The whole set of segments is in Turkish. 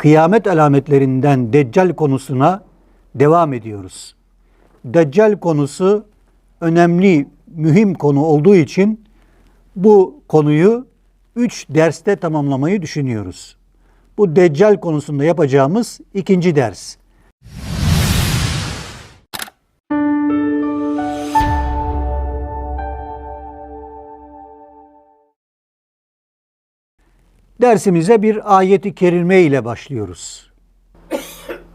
kıyamet alametlerinden Deccal konusuna devam ediyoruz. Deccal konusu önemli, mühim konu olduğu için bu konuyu 3 derste tamamlamayı düşünüyoruz. Bu Deccal konusunda yapacağımız ikinci ders. Dersimize bir ayeti kerime ile başlıyoruz.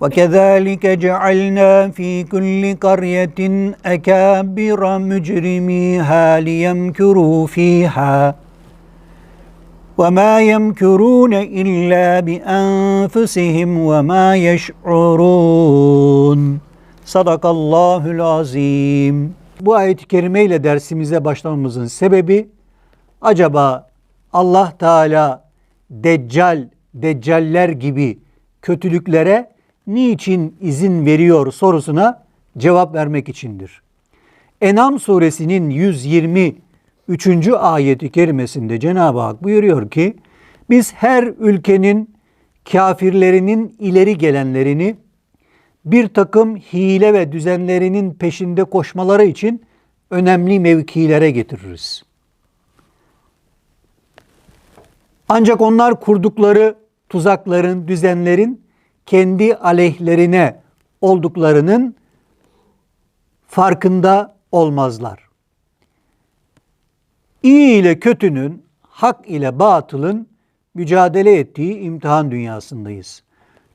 وَكَذَٰلِكَ جَعَلْنَا ف۪ي كُلِّ قَرْيَةٍ اَكَابِرَ مُجْرِمِيهَا لِيَمْكُرُوا ف۪يهَا وَمَا يَمْكُرُونَ إِلَّا بِأَنفُسِهِمْ وَمَا يَشْعُرُونَ Sadakallahül azim. Bu ayet-i kerime ile dersimize başlamamızın sebebi acaba Allah Teala deccal, deccaller gibi kötülüklere niçin izin veriyor sorusuna cevap vermek içindir. Enam suresinin 123. ayeti kerimesinde Cenab-ı Hak buyuruyor ki biz her ülkenin kafirlerinin ileri gelenlerini bir takım hile ve düzenlerinin peşinde koşmaları için önemli mevkilere getiririz. Ancak onlar kurdukları tuzakların, düzenlerin kendi aleyhlerine olduklarının farkında olmazlar. İyi ile kötünün, hak ile batılın mücadele ettiği imtihan dünyasındayız.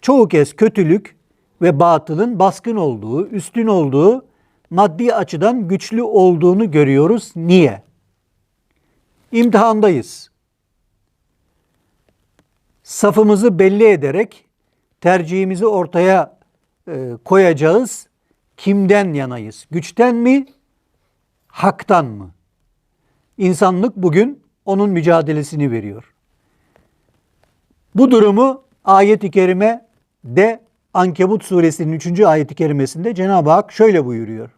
Çoğu kez kötülük ve batılın baskın olduğu, üstün olduğu, maddi açıdan güçlü olduğunu görüyoruz. Niye? İmtihandayız safımızı belli ederek tercihimizi ortaya e, koyacağız. Kimden yanayız? Güçten mi? Haktan mı? İnsanlık bugün onun mücadelesini veriyor. Bu durumu ayet-i kerime de Ankebut suresinin 3. ayet-i kerimesinde Cenab-ı Hak şöyle buyuruyor.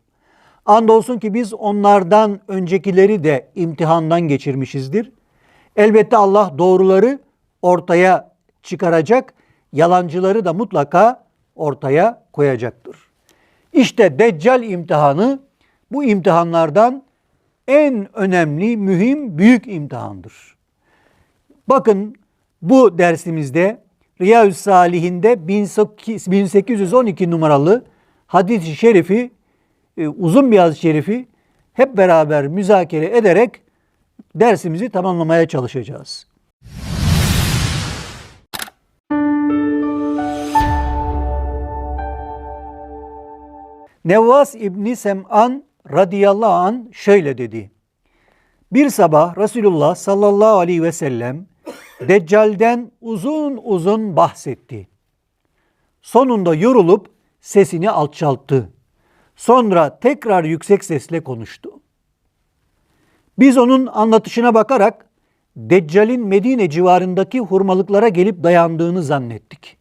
Andolsun ki biz onlardan öncekileri de imtihandan geçirmişizdir. Elbette Allah doğruları ortaya çıkaracak, yalancıları da mutlaka ortaya koyacaktır. İşte Deccal imtihanı bu imtihanlardan en önemli, mühim, büyük imtihandır. Bakın bu dersimizde Riyâ-ü Salihinde 1812 numaralı hadis-i şerifi, e, uzun bir hadis-i şerifi hep beraber müzakere ederek dersimizi tamamlamaya çalışacağız. Nevvas İbni Sem'an radıyallahu an şöyle dedi. Bir sabah Resulullah sallallahu aleyhi ve sellem Deccal'den uzun uzun bahsetti. Sonunda yorulup sesini alçalttı. Sonra tekrar yüksek sesle konuştu. Biz onun anlatışına bakarak Deccal'in Medine civarındaki hurmalıklara gelip dayandığını zannettik.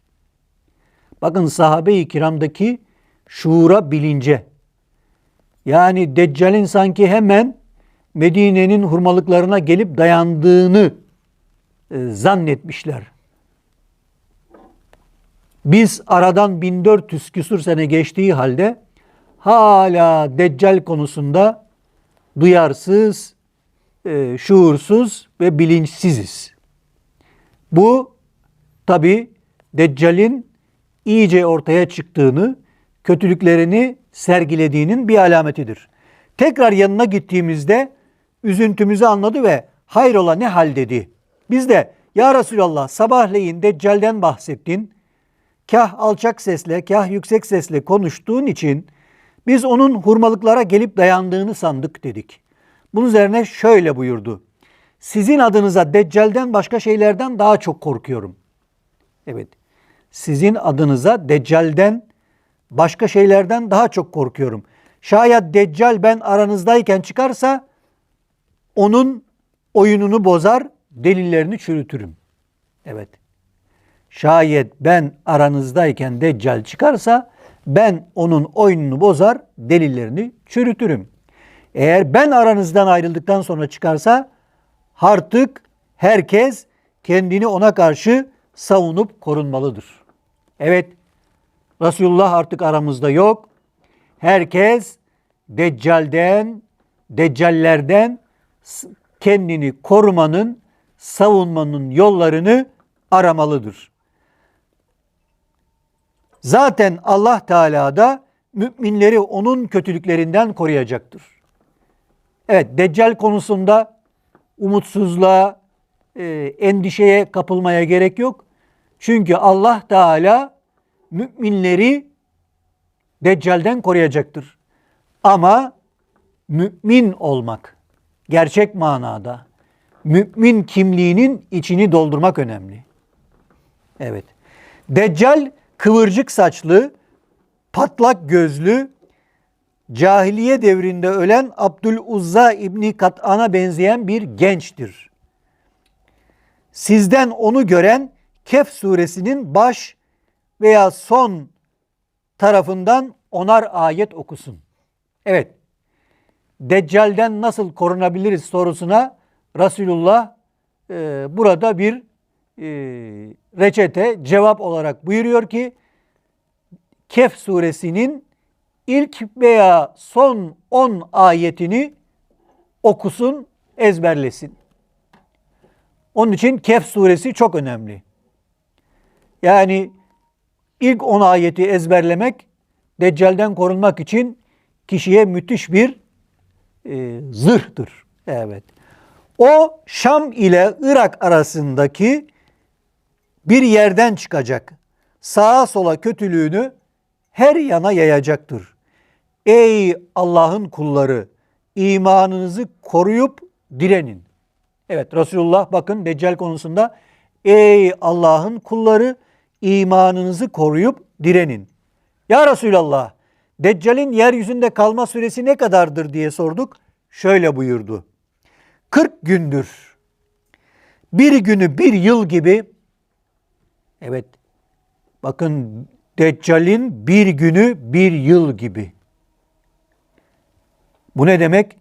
Bakın sahabe-i kiramdaki şuura, bilince. Yani Deccal'in sanki hemen Medine'nin hurmalıklarına gelip dayandığını e, zannetmişler. Biz aradan 1400 küsur sene geçtiği halde hala Deccal konusunda duyarsız, e, şuursuz ve bilinçsiziz. Bu tabi Deccal'in iyice ortaya çıktığını, kötülüklerini sergilediğinin bir alametidir. Tekrar yanına gittiğimizde üzüntümüzü anladı ve hayrola ne hal dedi. Biz de ya Resulallah sabahleyin Deccal'den bahsettin. Kah alçak sesle kah yüksek sesle konuştuğun için biz onun hurmalıklara gelip dayandığını sandık dedik. Bunun üzerine şöyle buyurdu. Sizin adınıza Deccal'den başka şeylerden daha çok korkuyorum. Evet. Sizin adınıza Deccal'den başka şeylerden daha çok korkuyorum. Şayet Deccal ben aranızdayken çıkarsa onun oyununu bozar, delillerini çürütürüm. Evet. Şayet ben aranızdayken Deccal çıkarsa ben onun oyununu bozar, delillerini çürütürüm. Eğer ben aranızdan ayrıldıktan sonra çıkarsa artık herkes kendini ona karşı savunup korunmalıdır. Evet, Resulullah artık aramızda yok. Herkes Deccal'den, Deccallerden kendini korumanın, savunmanın yollarını aramalıdır. Zaten Allah Teala da müminleri onun kötülüklerinden koruyacaktır. Evet, Deccal konusunda umutsuzluğa, e, endişeye kapılmaya gerek yok. Çünkü Allah Teala müminleri Deccal'den koruyacaktır. Ama mümin olmak, gerçek manada mümin kimliğinin içini doldurmak önemli. Evet. Deccal kıvırcık saçlı, patlak gözlü, cahiliye devrinde ölen Abdüluzza İbni Kat'an'a benzeyen bir gençtir. Sizden onu gören Kehf suresinin baş veya son tarafından onar ayet okusun. Evet. Deccal'den nasıl korunabiliriz sorusuna Resulullah e, burada bir e, reçete cevap olarak buyuruyor ki Kehf suresinin ilk veya son 10 ayetini okusun, ezberlesin. Onun için Kehf suresi çok önemli. Yani ilk 10 ayeti ezberlemek Deccal'den korunmak için kişiye müthiş bir e, zırhtır. Evet. O Şam ile Irak arasındaki bir yerden çıkacak. Sağa sola kötülüğünü her yana yayacaktır. Ey Allah'ın kulları imanınızı koruyup direnin. Evet Resulullah bakın Deccal konusunda ey Allah'ın kulları imanınızı koruyup direnin. Ya Resulallah Deccal'in yeryüzünde kalma süresi ne kadardır diye sorduk. Şöyle buyurdu. 40 gündür. Bir günü bir yıl gibi. Evet. Bakın Deccal'in bir günü bir yıl gibi. Bu ne demek?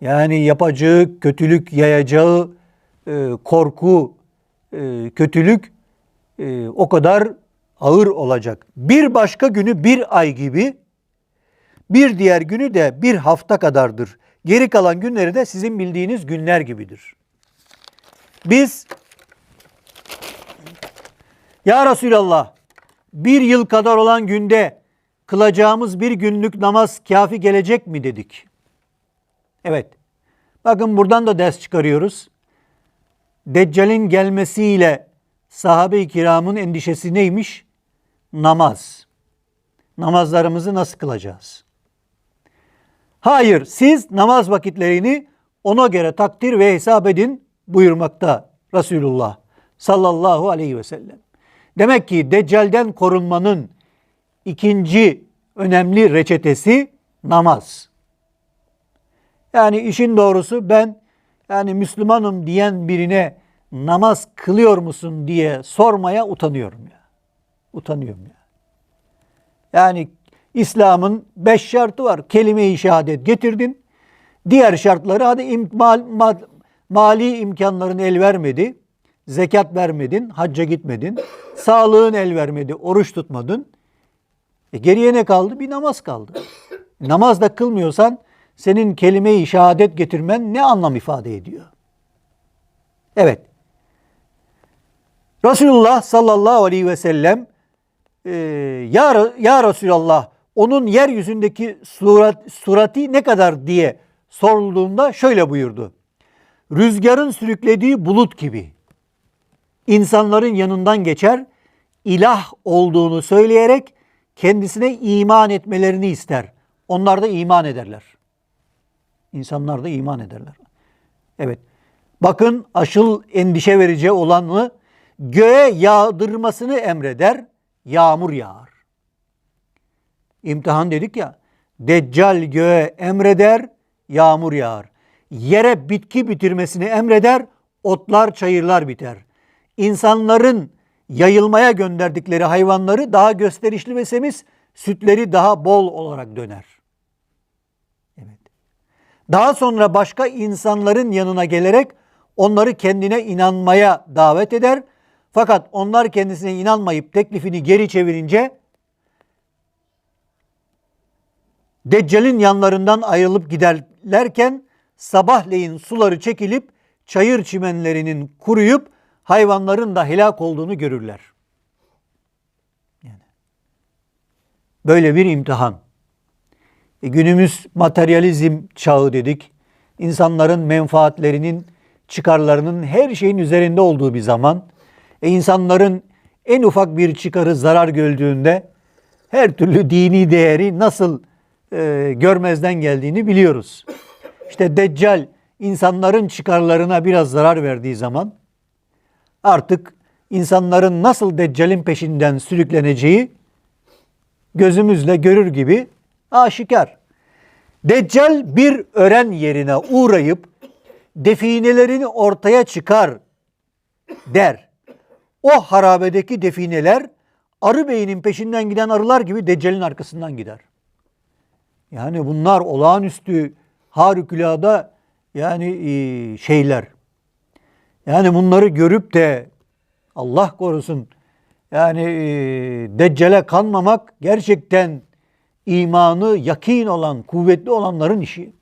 Yani yapacağı kötülük, yayacağı e, korku, e, kötülük e, o kadar ağır olacak. Bir başka günü bir ay gibi, bir diğer günü de bir hafta kadardır. Geri kalan günleri de sizin bildiğiniz günler gibidir. Biz Ya Resulallah bir yıl kadar olan günde kılacağımız bir günlük namaz kafi gelecek mi dedik. Evet. Bakın buradan da ders çıkarıyoruz. Deccal'in gelmesiyle sahabe-i kiramın endişesi neymiş? Namaz. Namazlarımızı nasıl kılacağız? Hayır, siz namaz vakitlerini ona göre takdir ve hesap edin buyurmakta Resulullah sallallahu aleyhi ve sellem. Demek ki Deccal'den korunmanın ikinci önemli reçetesi namaz. Yani işin doğrusu ben yani Müslümanım diyen birine namaz kılıyor musun diye sormaya utanıyorum ya. Utanıyorum ya. Yani İslam'ın beş şartı var. Kelime-i şehadet getirdin. Diğer şartları hadi im, mal, mal, mali imkanların el vermedi. Zekat vermedin, hacca gitmedin. Sağlığın el vermedi, oruç tutmadın. E geriye ne kaldı? Bir namaz kaldı. Namaz da kılmıyorsan senin kelime-i şehadet getirmen ne anlam ifade ediyor? Evet. Resulullah sallallahu aleyhi ve sellem e, ya, ya Resulallah onun yeryüzündeki surat, surati ne kadar diye sorulduğunda şöyle buyurdu. Rüzgarın sürüklediği bulut gibi insanların yanından geçer, ilah olduğunu söyleyerek kendisine iman etmelerini ister. Onlar da iman ederler. İnsanlar da iman ederler. Evet. Bakın aşıl endişe verici olanı göğe yağdırmasını emreder, yağmur yağar. İmtihan dedik ya, Deccal göğe emreder, yağmur yağar. Yere bitki bitirmesini emreder, otlar, çayırlar biter. İnsanların yayılmaya gönderdikleri hayvanları daha gösterişli ve semiz, sütleri daha bol olarak döner. Evet. Daha sonra başka insanların yanına gelerek onları kendine inanmaya davet eder. Fakat onlar kendisine inanmayıp teklifini geri çevirince Deccal'in yanlarından ayrılıp giderlerken sabahleyin suları çekilip çayır çimenlerinin kuruyup hayvanların da helak olduğunu görürler. Yani böyle bir imtihan. E, günümüz materyalizm çağı dedik. İnsanların menfaatlerinin, çıkarlarının her şeyin üzerinde olduğu bir zaman. E, insanların en ufak bir çıkarı zarar gördüğünde her türlü dini değeri nasıl e, görmezden geldiğini biliyoruz. İşte Deccal insanların çıkarlarına biraz zarar verdiği zaman artık insanların nasıl Deccal'in peşinden sürükleneceği gözümüzle görür gibi aşikar. Deccal bir ören yerine uğrayıp definelerini ortaya çıkar der. O harabedeki defineler arı beyinin peşinden giden arılar gibi Deccal'in arkasından gider. Yani bunlar olağanüstü harikulada yani e, şeyler. Yani bunları görüp de Allah korusun yani e, Deccale kanmamak gerçekten imanı yakin olan, kuvvetli olanların işi.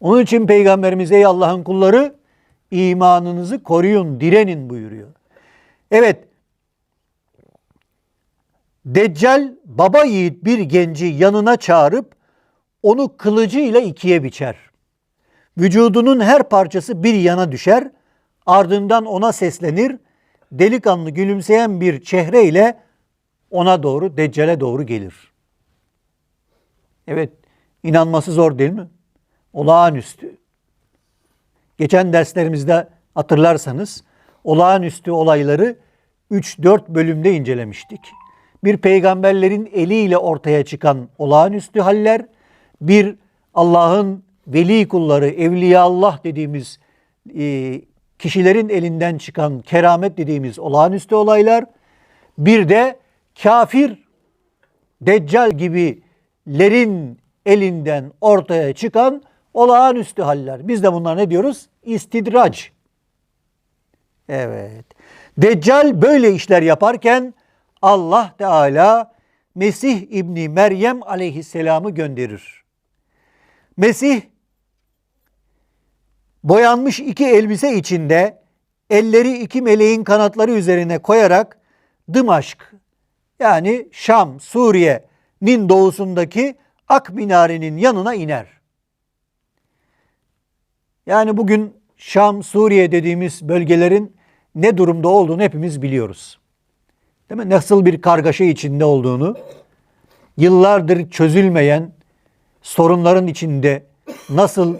Onun için Peygamberimiz ey Allah'ın kulları imanınızı koruyun, direnin buyuruyor. Evet, Deccal baba yiğit bir genci yanına çağırıp onu kılıcıyla ikiye biçer. Vücudunun her parçası bir yana düşer, ardından ona seslenir, delikanlı gülümseyen bir çehreyle ona doğru, Deccal'e doğru gelir. Evet, inanması zor değil mi? Olağanüstü. Geçen derslerimizde hatırlarsanız olağanüstü olayları 3-4 bölümde incelemiştik. Bir peygamberlerin eliyle ortaya çıkan olağanüstü haller, bir Allah'ın veli kulları, evliya Allah dediğimiz e, kişilerin elinden çıkan keramet dediğimiz olağanüstü olaylar, bir de kafir, deccal gibilerin elinden ortaya çıkan olağanüstü haller. Biz de bunlar ne diyoruz? İstidrac. Evet. Deccal böyle işler yaparken Allah Teala Mesih İbni Meryem aleyhisselamı gönderir. Mesih boyanmış iki elbise içinde elleri iki meleğin kanatları üzerine koyarak Dımaşk yani Şam, Suriye'nin doğusundaki Ak Minare'nin yanına iner. Yani bugün Şam, Suriye dediğimiz bölgelerin ne durumda olduğunu hepimiz biliyoruz. Değil mi? Nasıl bir kargaşa içinde olduğunu, yıllardır çözülmeyen sorunların içinde nasıl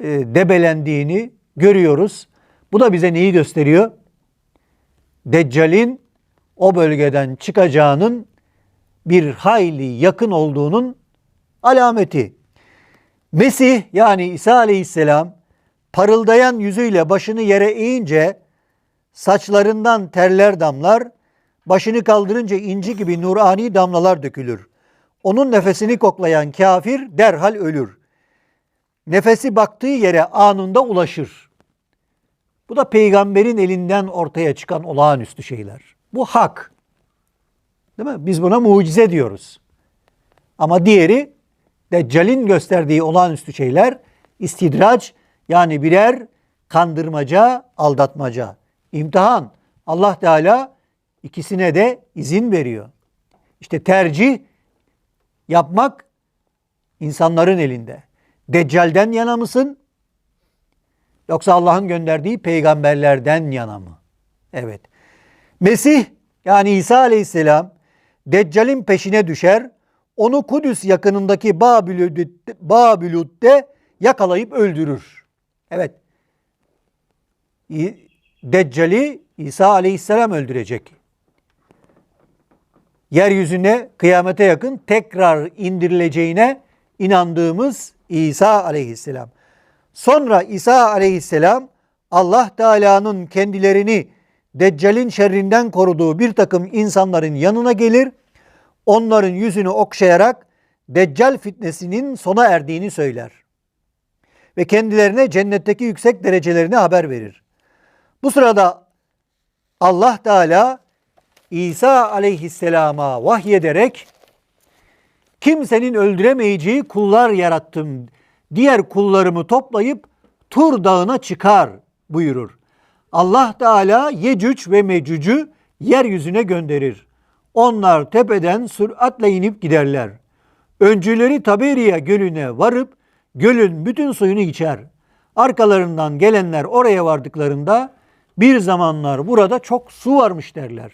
e, debelendiğini görüyoruz. Bu da bize neyi gösteriyor? Deccal'in o bölgeden çıkacağının bir hayli yakın olduğunun alameti. Mesih yani İsa aleyhisselam parıldayan yüzüyle başını yere eğince saçlarından terler damlar, başını kaldırınca inci gibi nurani damlalar dökülür. Onun nefesini koklayan kafir derhal ölür. Nefesi baktığı yere anında ulaşır. Bu da peygamberin elinden ortaya çıkan olağanüstü şeyler. Bu hak. Değil mi? Biz buna mucize diyoruz. Ama diğeri Deccal'in gösterdiği olağanüstü şeyler istidraç yani birer kandırmaca, aldatmaca, imtihan. Allah Teala ikisine de izin veriyor. İşte tercih yapmak insanların elinde. Deccal'den yana mısın? Yoksa Allah'ın gönderdiği peygamberlerden yana mı? Evet. Mesih yani İsa aleyhisselam Deccal'in peşine düşer. Onu Kudüs yakınındaki Babilut'te yakalayıp öldürür. Evet. Deccal'i İsa aleyhisselam öldürecek. Yeryüzüne kıyamete yakın tekrar indirileceğine inandığımız İsa aleyhisselam. Sonra İsa aleyhisselam Allah Teala'nın kendilerini Deccal'in şerrinden koruduğu bir takım insanların yanına gelir. Onların yüzünü okşayarak Deccal fitnesinin sona erdiğini söyler. Ve kendilerine cennetteki yüksek derecelerini haber verir. Bu sırada Allah Teala İsa aleyhisselama vahyederek kimsenin öldüremeyeceği kullar yarattım. Diğer kullarımı toplayıp Tur dağına çıkar buyurur. Allah Teala Yecüc ve Mecüc'ü yeryüzüne gönderir. Onlar tepeden süratle inip giderler. Öncüleri Taberiya gölüne varıp gölün bütün suyunu içer. Arkalarından gelenler oraya vardıklarında bir zamanlar burada çok su varmış derler.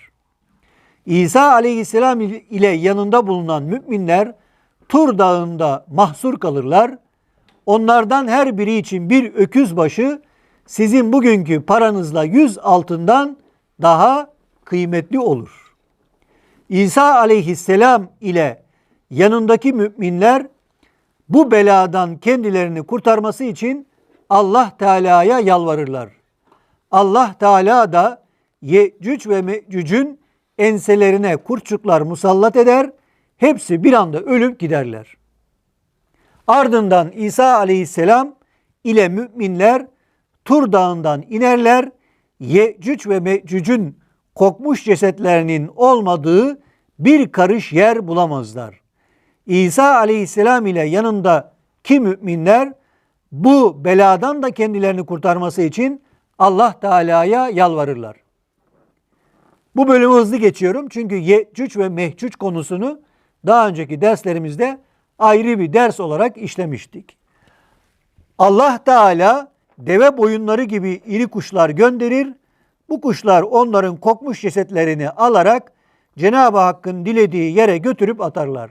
İsa aleyhisselam ile yanında bulunan müminler Tur dağında mahsur kalırlar. Onlardan her biri için bir öküz başı sizin bugünkü paranızla yüz altından daha kıymetli olur. İsa aleyhisselam ile yanındaki müminler bu beladan kendilerini kurtarması için Allah Teala'ya yalvarırlar. Allah Teala da Yecüc ve Mecüc'ün enselerine kurçuklar musallat eder, hepsi bir anda ölüp giderler. Ardından İsa aleyhisselam ile müminler Tur dağından inerler, Yecüc ve Mecüc'ün kokmuş cesetlerinin olmadığı bir karış yer bulamazlar. İsa aleyhisselam ile yanındaki müminler bu beladan da kendilerini kurtarması için Allah Teala'ya yalvarırlar. Bu bölümü hızlı geçiyorum çünkü Yecüc ve Mehcüc konusunu daha önceki derslerimizde ayrı bir ders olarak işlemiştik. Allah Teala deve boyunları gibi iri kuşlar gönderir. Bu kuşlar onların kokmuş cesetlerini alarak Cenab-ı Hakk'ın dilediği yere götürüp atarlar.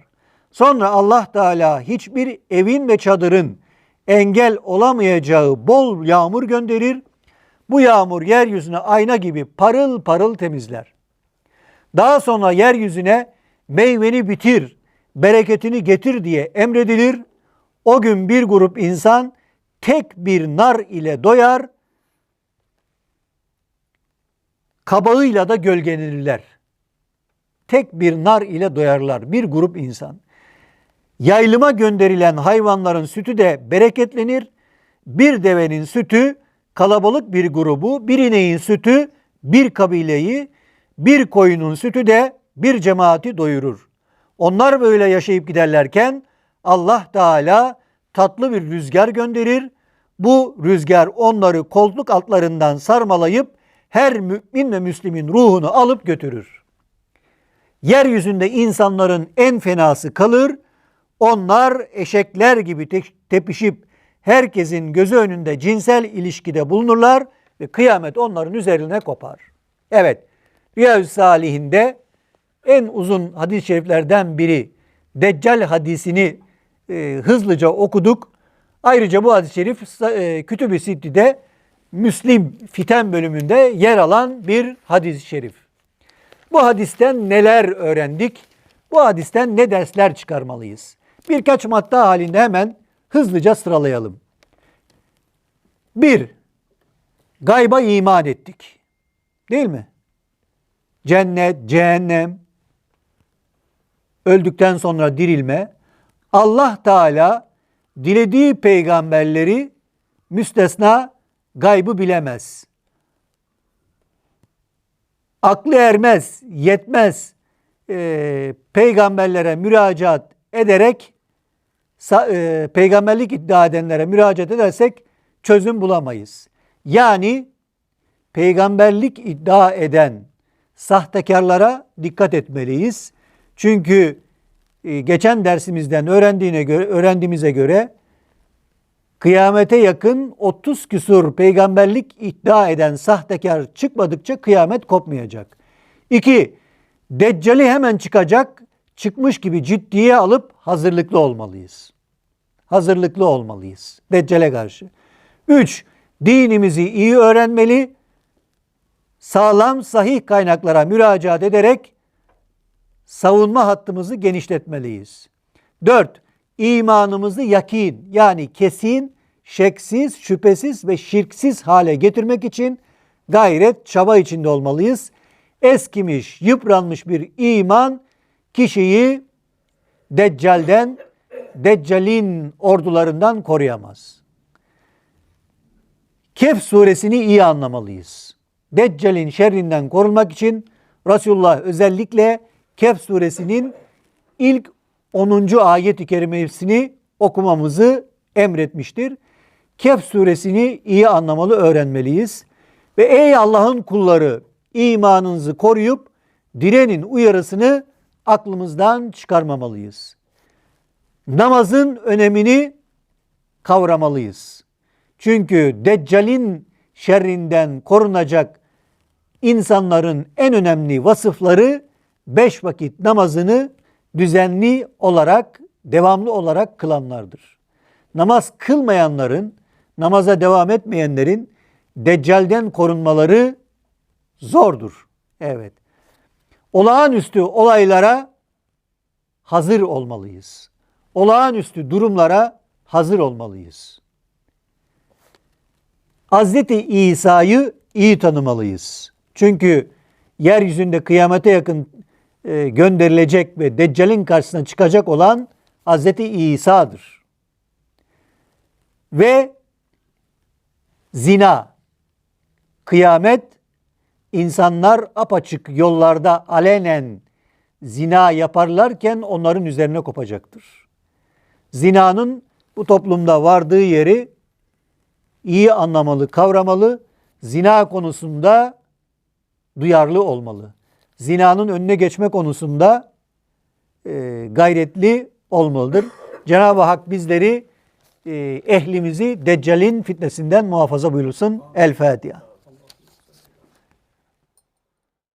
Sonra Allah Teala hiçbir evin ve çadırın engel olamayacağı bol yağmur gönderir. Bu yağmur yeryüzüne ayna gibi parıl parıl temizler. Daha sonra yeryüzüne meyveni bitir, bereketini getir diye emredilir. O gün bir grup insan tek bir nar ile doyar, kabağıyla da gölgelenirler. Tek bir nar ile doyarlar bir grup insan. Yayılıma gönderilen hayvanların sütü de bereketlenir. Bir devenin sütü kalabalık bir grubu, bir ineğin sütü bir kabileyi, bir koyunun sütü de bir cemaati doyurur. Onlar böyle yaşayıp giderlerken Allah Teala tatlı bir rüzgar gönderir. Bu rüzgar onları koltuk altlarından sarmalayıp her mümin ve müslimin ruhunu alıp götürür. Yeryüzünde insanların en fenası kalır. Onlar eşekler gibi te- tepişip herkesin gözü önünde cinsel ilişkide bulunurlar ve kıyamet onların üzerine kopar. Evet, Riyaz-ı Salihinde en uzun hadis-i şeriflerden biri Deccal hadisini e, hızlıca okuduk. Ayrıca bu hadis-i şerif e, Kütüb-i Sitti'de Müslim Fiten bölümünde yer alan bir hadis-i şerif. Bu hadisten neler öğrendik? Bu hadisten ne dersler çıkarmalıyız? Birkaç madde halinde hemen hızlıca sıralayalım. Bir, gayba iman ettik. Değil mi? Cennet, cehennem, öldükten sonra dirilme. Allah Teala dilediği peygamberleri müstesna gaybı bilemez. Aklı ermez, yetmez e, peygamberlere müracaat ederek e, peygamberlik iddia edenlere müracaat edersek çözüm bulamayız. Yani peygamberlik iddia eden sahtekarlara dikkat etmeliyiz. Çünkü e, geçen dersimizden öğrendiğine göre öğrendiğimize göre kıyamete yakın 30 küsur peygamberlik iddia eden sahtekar çıkmadıkça kıyamet kopmayacak. İki, Deccali hemen çıkacak, çıkmış gibi ciddiye alıp hazırlıklı olmalıyız. Hazırlıklı olmalıyız Deccale karşı. Üç, dinimizi iyi öğrenmeli, sağlam sahih kaynaklara müracaat ederek savunma hattımızı genişletmeliyiz. Dört, imanımızı yakin yani kesin, şeksiz, şüphesiz ve şirksiz hale getirmek için gayret, çaba içinde olmalıyız. Eskimiş, yıpranmış bir iman kişiyi Deccal'den, Deccal'in ordularından koruyamaz. Kehf suresini iyi anlamalıyız. Deccal'in şerrinden korunmak için Resulullah özellikle Kehf suresinin ilk 10. ayet-i kerimesini okumamızı emretmiştir. Kehf suresini iyi anlamalı öğrenmeliyiz. Ve ey Allah'ın kulları imanınızı koruyup direnin uyarısını aklımızdan çıkarmamalıyız. Namazın önemini kavramalıyız. Çünkü Deccal'in şerrinden korunacak insanların en önemli vasıfları beş vakit namazını düzenli olarak, devamlı olarak kılanlardır. Namaz kılmayanların, namaza devam etmeyenlerin Deccal'den korunmaları zordur. Evet. Olağanüstü olaylara hazır olmalıyız. Olağanüstü durumlara hazır olmalıyız. Hazreti İsa'yı iyi tanımalıyız. Çünkü yeryüzünde kıyamete yakın e, gönderilecek ve Deccal'in karşısına çıkacak olan Hazreti İsa'dır. Ve zina, kıyamet, insanlar apaçık yollarda alenen zina yaparlarken onların üzerine kopacaktır. Zinanın bu toplumda vardığı yeri iyi anlamalı, kavramalı, zina konusunda duyarlı olmalı. Zinanın önüne geçme konusunda e, gayretli olmalıdır. Cenab-ı Hak bizleri, e, ehlimizi Deccal'in fitnesinden muhafaza buyursun. El Fatiha.